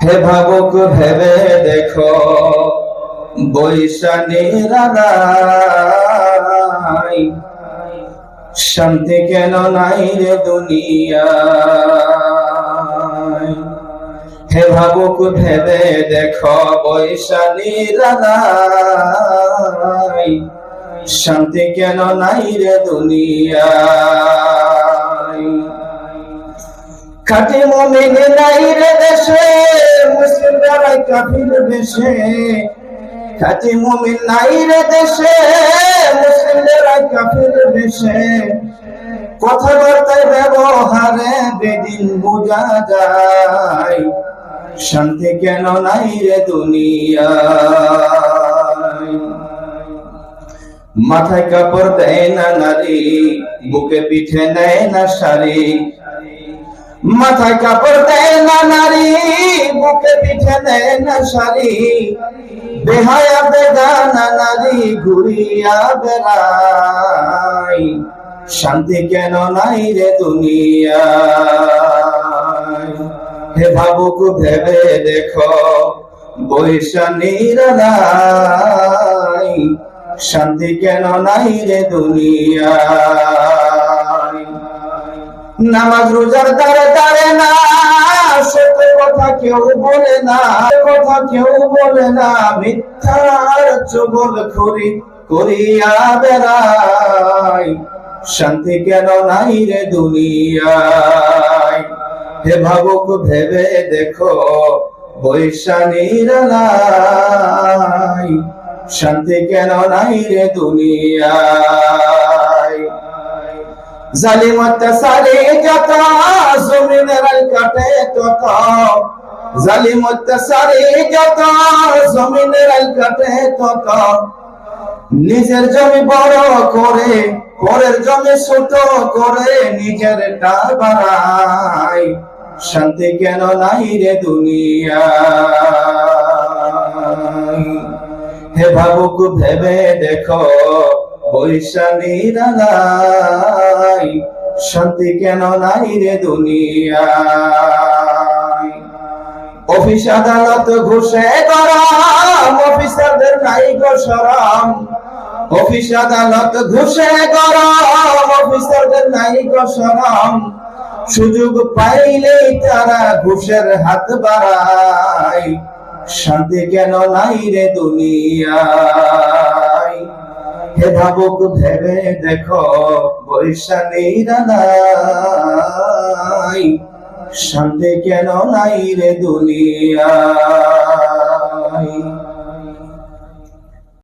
হে ভাবুক ভেবে দেখো বৈশানী রানাই শান্তি কেন নাই রে দুনিয়া হে ভাবুক ভেবে দেখো বৈশালী রানাই শান্তি কেন নাই রে দুনিয়া খাটি মমিন নাই রে দেশে কাফির মমিন নাই রে দেশে কাফির কথাবার্তায় ব্যবহারে বেদিন বোঝা যায়, শান্তি কেন নাই রে দুনিয়া মাথায় কাপড় দেয় না নারী, বুকে পিঠে নেয় না শাড়ি। মাথায় কাপড় দেয় না নারী বুকে পিঠে দেয় না শাড়ি। বেহায়া বেগানা নারী ঘুরিয়া বেড়াই শান্তি কেন নাই রে দুনিয়া হে ভাবুক, ভেবে দেখো বৈশানীর নাই। শান্তি কেন নাই রে দুনিয়া নামাজ রোজার দ্বারে দাঁড়ে না সত্য কথা কেউ বলে না কথা কেউ বলে না, মিথ্যার চুগল খড়ি করিয়া বেড়াই। শান্তি কেন নাই রে দুনিয়ায়? হে ভাবুক ভেবে দেখো, বৈশানীর নাই। শান্তি কেন নাই রে দুনিয়ায়? জালিম অত্যাচারে যত জমিনের কাটে তত। জালিম অত্যাচারে যত জমিনের কাটে তত। নিজের জমি বড় করে, পরের জমি ছোট করে নিজের টা বাড়াই শান্তি কেন নাই রে দুনিয়া হে ভাবুক ভেবে দেখো, বৈশালী নাই শান্তি কেন নাই রে দুনিয়ায়? অফিস আদালত ঘুষে গরম, অফিসারদের নাই গো সরম। অফিস আদালত ঘুষে গরম, অফিসারদের নাই গো সরম। সুযোগ পাইলেই তারা ঘুষের হাত বাড়ায়। শান্তি কেন নাই রে দুনিয়ায়? হে ভাবুক ভেবে দেখো বৈশালীর নাই শান্তি কেন নাই রে দুনিয়া?